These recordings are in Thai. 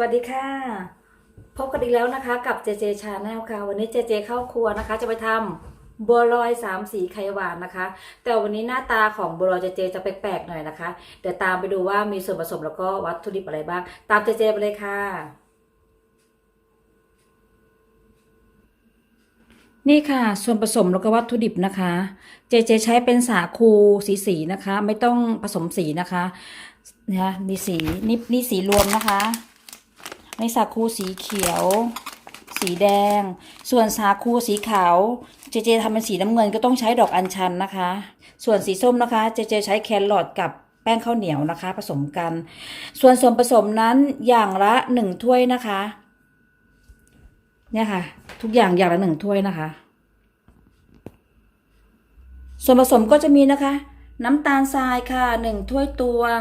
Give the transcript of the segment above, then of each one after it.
วัสดีค่ะ พบกันอีกแล้วนะคะกับเจเจชาแนลค่ะ วันนี้เจเจเข้าครัวนะคะ จะไปทำบัวลอยสามสีไข่หวานนะคะ แต่วันนี้หน้าตาของบัวลอยเจเจจะแปลกๆหน่อยนะคะ เดี๋ยวตามไปดูว่ามีส่วนผสมแล้วก็วัตถุดิบอะไรบ้าง ตามเจเจไปเลยค่ะ นี่ค่ะ ส่วนผสมแล้วก็วัตถุดิบนะคะ เจเจใช้เป็นสาคูสีสีนะคะ ไม่ต้องผสมสีนะคะนะคะมีสีนี่นี่สีรวมนะคะ ในสาคูสีเขียว สีแดง ส่วนสาคูสีขาว เจเจทำเป็นสีน้ำเงินก็ต้องใช้ดอกอัญชันนะคะ ส่วนสีส้มนะคะ เจเจใช้แครอทกับแป้งข้าวเหนียวนะคะ ผสมกัน ส่วนส่วนผสมนั้นอย่างละหนึ่งถ้วยนะคะ เนี่ยค่ะ ทุกอย่างอย่างละหนึ่งถ้วยนะคะ ส่วนผสมก็จะมีนะคะ น้ำตาลทรายค่ะหนึ่งถ้วยตวง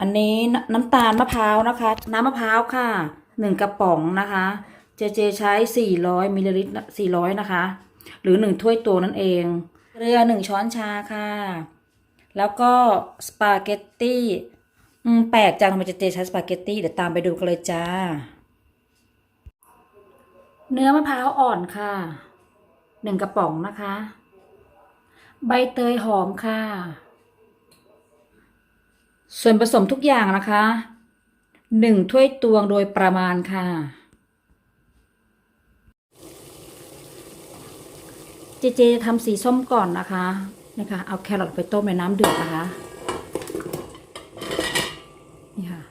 อันนี้น้ำตาลมะพร้าวนะคะ น้ำมะพร้าวค่ะหนึ่งกระป๋องนะคะ เจเจใช้สี่ร้อยมิลลิลิตรสี่ร้อยนะคะ หรือหนึ่งถ้วยตวงนั่นเอง เกลือหนึ่งช้อนชาค่ะ แล้วก็สปาเกตตี้แปลกจังทำไมเจเจใช้สปาเกตตี้เดี๋ยวตามไปดูกันเลยจ้า เนื้อมะพร้าวอ่อนค่ะหนึ่งกระป๋องนะคะ ใบเตยหอมค่ะ ส่วนผสมทุกอย่างนะคะหนึ่งถ้วยตวงโดยประมาณค่ะ เจเจจะทำสีส้มก่อนนะคะนะคะเอาแครอทไปต้มในน้ำเดือดนะคะนี่ค่ะ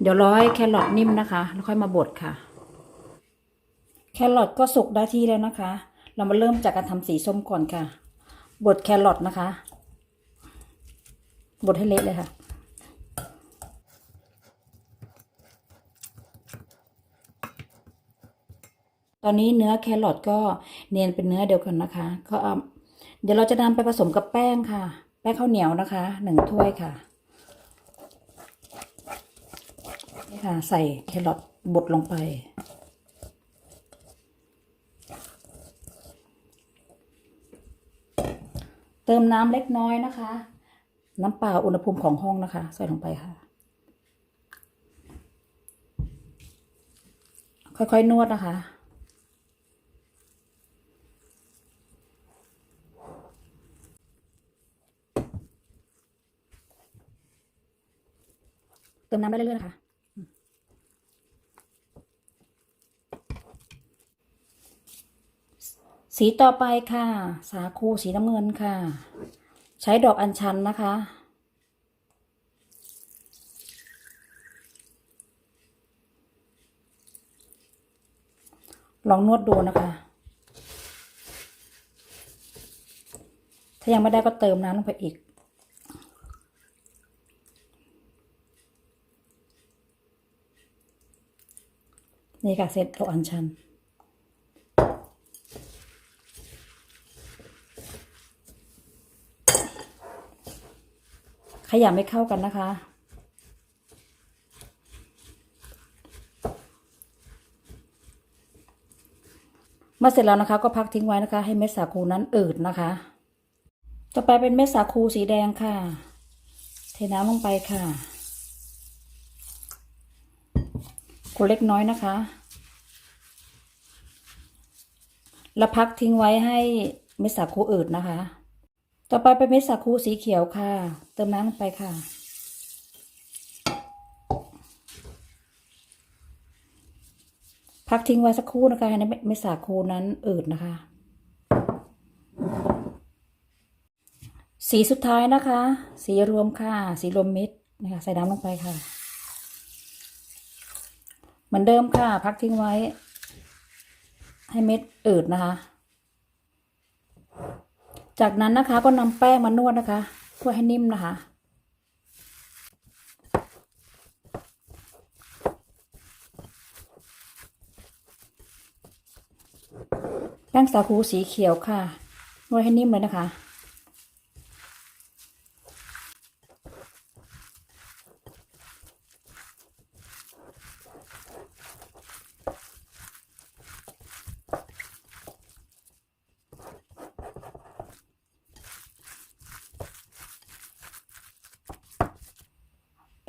เดี๋ยวรอให้แครอทนิ่มนะคะ แล้วค่อยมาบดค่ะ แครอทก็สุกได้ที่แล้วนะคะ เรามาเริ่มจากการทำสีส้มก่อนค่ะ บดแครอทนะคะ บดให้เละเลยค่ะ ตอนนี้เนื้อแครอทก็เนียนเป็นเนื้อเดียวกันนะคะ ก็เอาเดี๋ยวเราจะนำไปผสมกับแป้งค่ะ แป้งข้าวเหนียวนะคะหนึ่งถ้วยค่ะนี่ค่ะ ใส่แครอทบดลงไปเติมน้ำเล็กน้อยนะคะ น้ำเปล่าอุณหภูมิของห้องนะคะ ใส่ลงไปค่ะ ค่อยๆนวดนะคะเติมน้ำไปเรื่อยๆนะคะ สีต่อไปค่ะ สาคูสีน้ำเงินค่ะ ใช้ดอกอัญชันนะคะ ลองนวดดูนะคะ ถ้ายังไม่ได้ก็เติมน้ำลงไปอีกนี่ค่ะเสร็จดอกอัญชัน ขยำไม่เข้ากันนะคะ เมื่อเสร็จแล้วนะคะ ก็พักทิ้งไว้นะคะ ให้เม็ดสาคูนั้นอืดนะคะ ต่อไปเป็นเม็ดสาคูสีแดงค่ะ เทน้ำลงไปค่ะคนเล็กน้อยนะคะ แล้วพักทิ้งไว้ให้เม็ดสาคูอืดนะคะ ต่อไปเป็นเม็ดสาคูสีเขียวค่ะ เติมน้ำลงไปค่ะ พักทิ้งไว้สักครู่นะคะให้เม็ดสาคูนั้นอืดนะคะ สีสุดท้ายนะคะ สีรวมค่ะ สีรวมเมิตรนะคะใส่น้ำลงไปค่ะ เหมือนเดิมค่ะ พักทิ้งไว้ ให้เม็ดอืดนะคะ จากนั้นนะคะก็นำแป้งมานวดนะคะเพื่อให้นิ่มนะคะ แป้งสาคูสีเขียวค่ะนวดให้นิ่มเลยนะคะ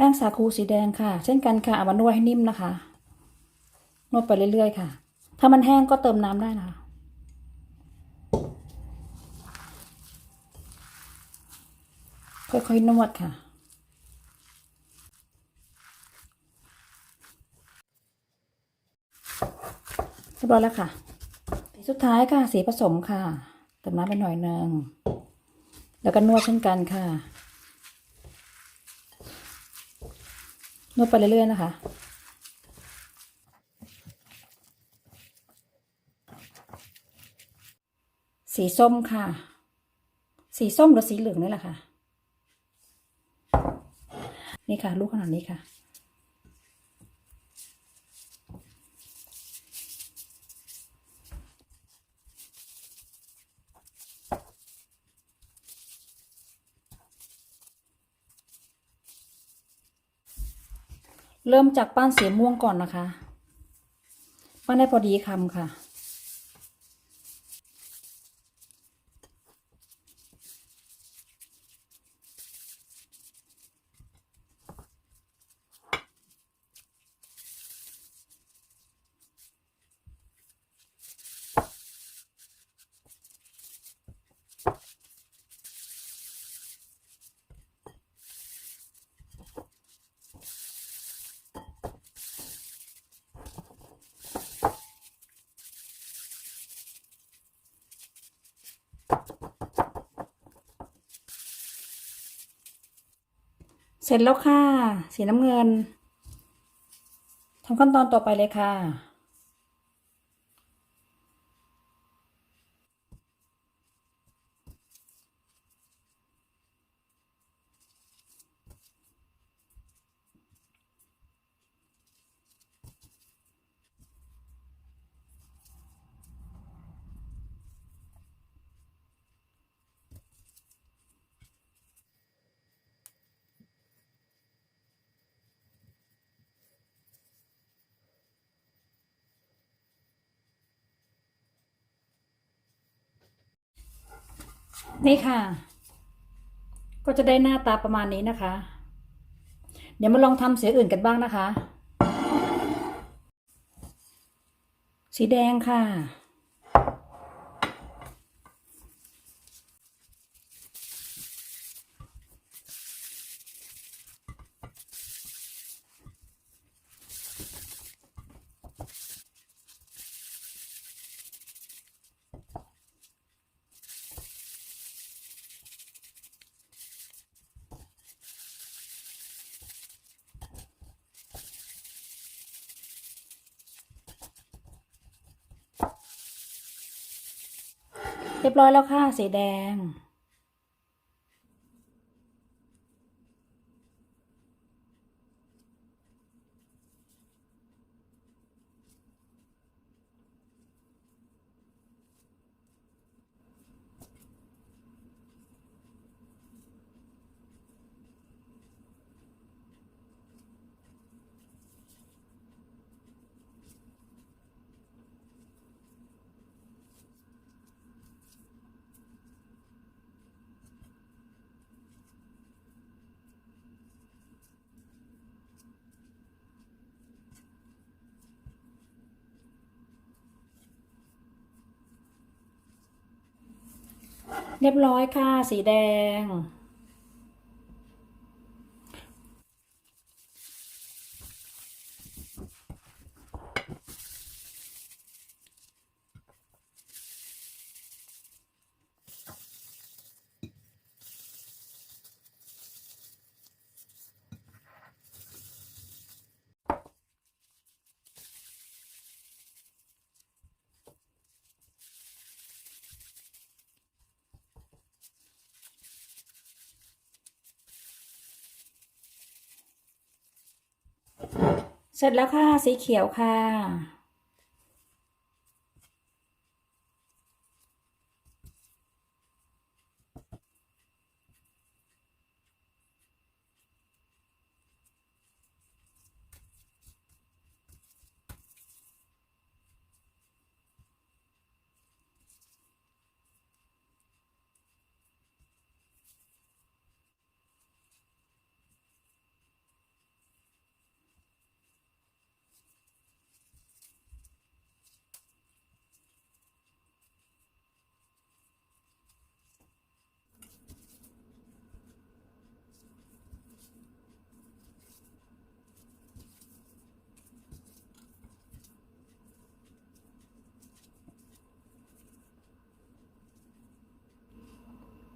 ป้งสาคูสีแดงค่ะ เช่นกันค่ะเอามานวดให้นิ่มนะคะ นวดไปเรื่อยๆค่ะ ถ้ามันแห้งก็เติมน้ำได้นะคะค่อยๆนวดค่ะ เรียบร้อยแล้วค่ะสุดท้ายค่ะ สีผสมค่ะ เติมน้ำไปหน่อยนึง แล้วก็นวดเช่นกันค่ะ นวดไปเรื่อยๆนะคะ สีส้มค่ะ สีส้มหรือสีเหลืองนี่แหละค่ะ นี่ค่ะ ลูกขนาดนี้ค่ะ เริ่มจากปั้นสีม่วงก่อนนะคะ ปั้นได้พอดีคำค่ะ เสร็จแล้วค่ะ สีน้ำเงินทำขั้นตอนต่อไปเลยค่ะ นี่ค่ะ ก็จะได้หน้าตาประมาณนี้นะคะ เดี๋ยวมาลองทำสีอื่นกันบ้างนะคะ สีแดงค่ะ เรียบร้อยแล้วค่ะสีแดง เรียบร้อยค่ะ สีแดง เสร็จแล้วค่ะ สีเขียวค่ะ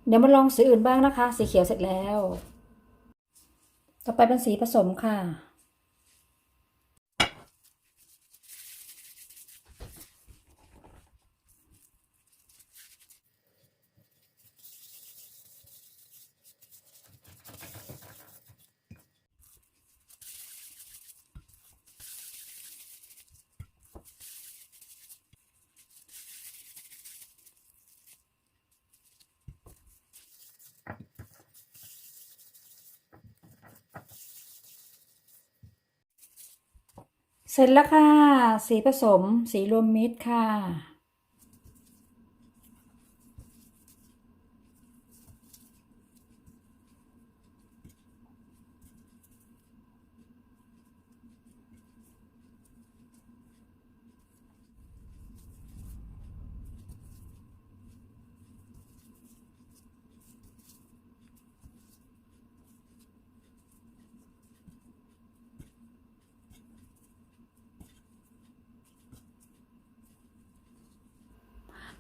เดี๋ยวมาลองสีอื่นบ้างนะคะ สีเขียวเสร็จแล้ว ต่อไปเป็นสีผสมค่ะ เสร็จแล้วค่ะ สีผสม สีรวมมิตรค่ะ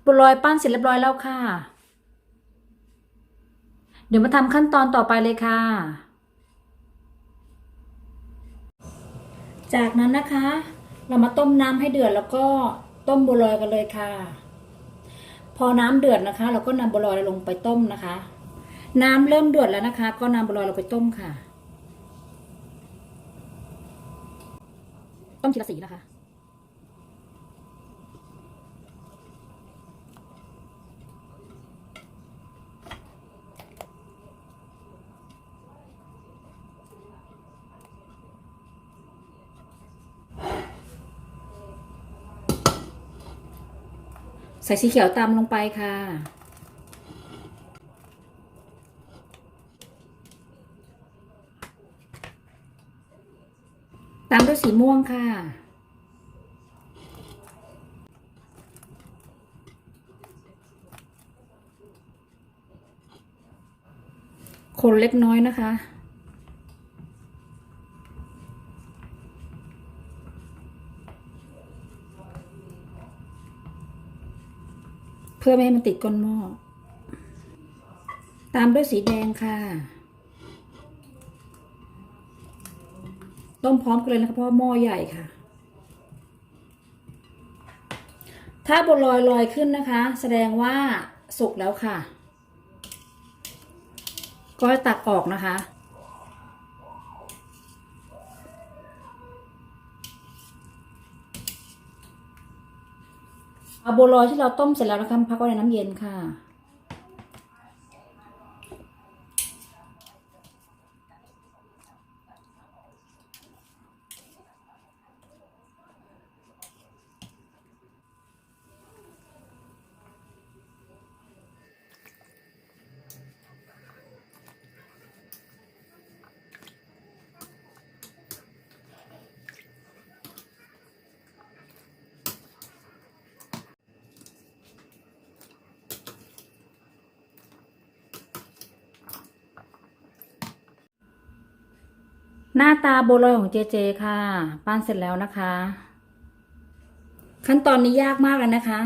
บัวลอยปั้นเสร็จเรียบร้อยแล้วค่ะ เดี๋ยวมาทำขั้นตอนต่อไปเลยค่ะ จากนั้นนะคะ เรามาต้มน้ำให้เดือดแล้วก็ต้มบัวลอยกันเลยค่ะ พอน้ำเดือดนะคะ เราก็นำบัวลอยลงไปต้มนะคะ น้ำเริ่มเดือดแล้วนะคะ ก็นำบัวลอยลงไปต้มค่ะ ต้มทีละสีนะคะ ใส่สีเขียวตามลงไปค่ะ ตามด้วยสีม่วงค่ะ คนเล็กน้อยนะคะ พื่อไม่ให้มันติดก้นหม้อ ตามด้วยสีแดงค่ะ ต้มพร้อมกันเลยนะคะเพราะหม้อใหญ่ค่ะ ถ้าบัวลอยลอยขึ้นนะคะ แสดงว่าสุกแล้วค่ะ ก็ตักออกนะคะ เอาบัวลอยที่เราต้มเสร็จแล้วนะคะพักไว้ในน้ำเย็นค่ะ หน้าตาโบลอยของเจเจค่ะ ปั้นเสร็จแล้วนะคะ ขั้นตอนนี้ยากมากเลยนะคะ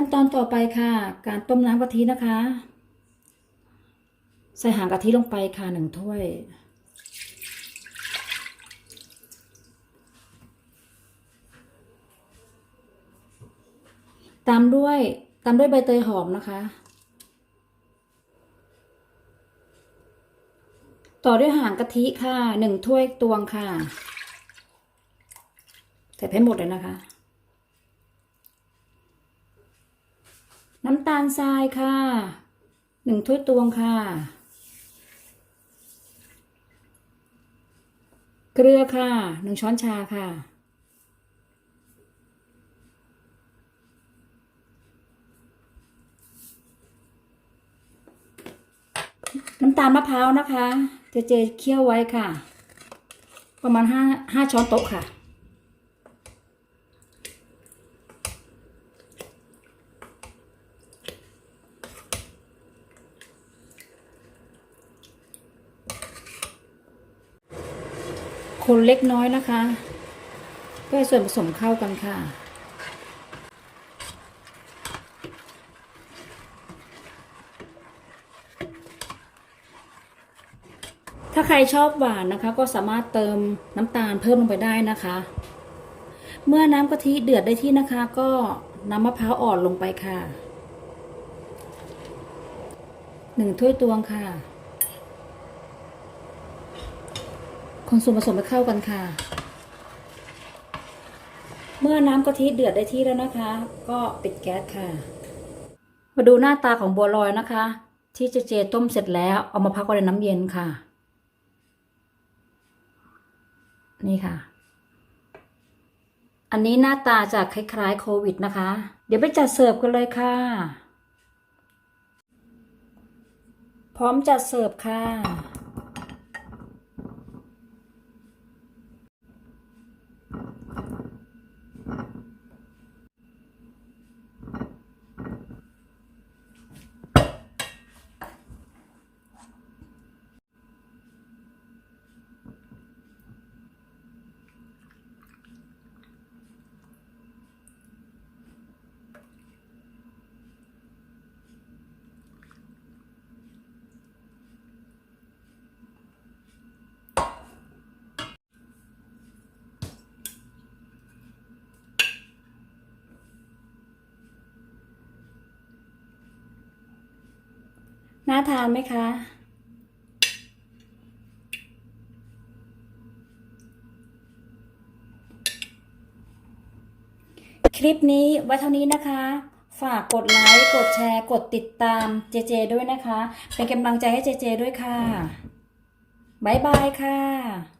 ขั้นตอนต่อไปค่ะ การต้มน้ำกะทินะคะ ใส่หางกะทิลงไปค่ะหนึ่งถ้วย ตามด้วยตามด้วยใบเตยหอมนะคะ ต่อด้วยหางกะทิค่ะหนึ่งถ้วยตวงค่ะใส่ให้หมดเลยนะคะ น้ำตาลทรายค่ะหนึ่งถ้วยตวงค่ะ เกลือค่ะหนึ่งช้อนชาค่ะ น้ำตาลมะพร้าวนะคะ เจเจเคี่ยวไว้ค่ะ ประมาณห้าห้าช้อนโต๊ะค่ะ คนเล็กน้อยนะคะเพื่อส่วนผสมเข้ากันค่ะ ถ้าใครชอบหวานนะคะก็สามารถเติมน้ำตาลเพิ่มลงไปได้นะคะ เมื่อน้ำกะทิเดือดได้ที่นะคะ ก็น้ำมะพร้าวอ่อนลงไปค่ะหนึ่งถ้วยตวงค่ะ คนส่วนผสมไปเข้ากันค่ะ เมื่อน้ำกะทิเดือดได้ที่แล้วนะคะ ก็ปิดแก๊สค่ะ มาดูหน้าตาของบัวลอยนะคะ ที่เจเจต้มเสร็จแล้วเอามาพักไว้ในน้ำเย็นค่ะ นี่ค่ะ อันนี้หน้าตาจะคล้ายๆโควิดนะคะ เดี๋ยวไปจัดเสิร์ฟกันเลยค่ะ พร้อมจัดเสิร์ฟค่ะ น่าทานไหมคะคลิปนี้ไว้เท่านี้นะคะ ฝากกดไลค์ กดแชร์ กดติดตามเจเจด้วยนะคะ เป็นกำลังใจให้เจเจด้วยค่ะ บ๊ายบายค่ะ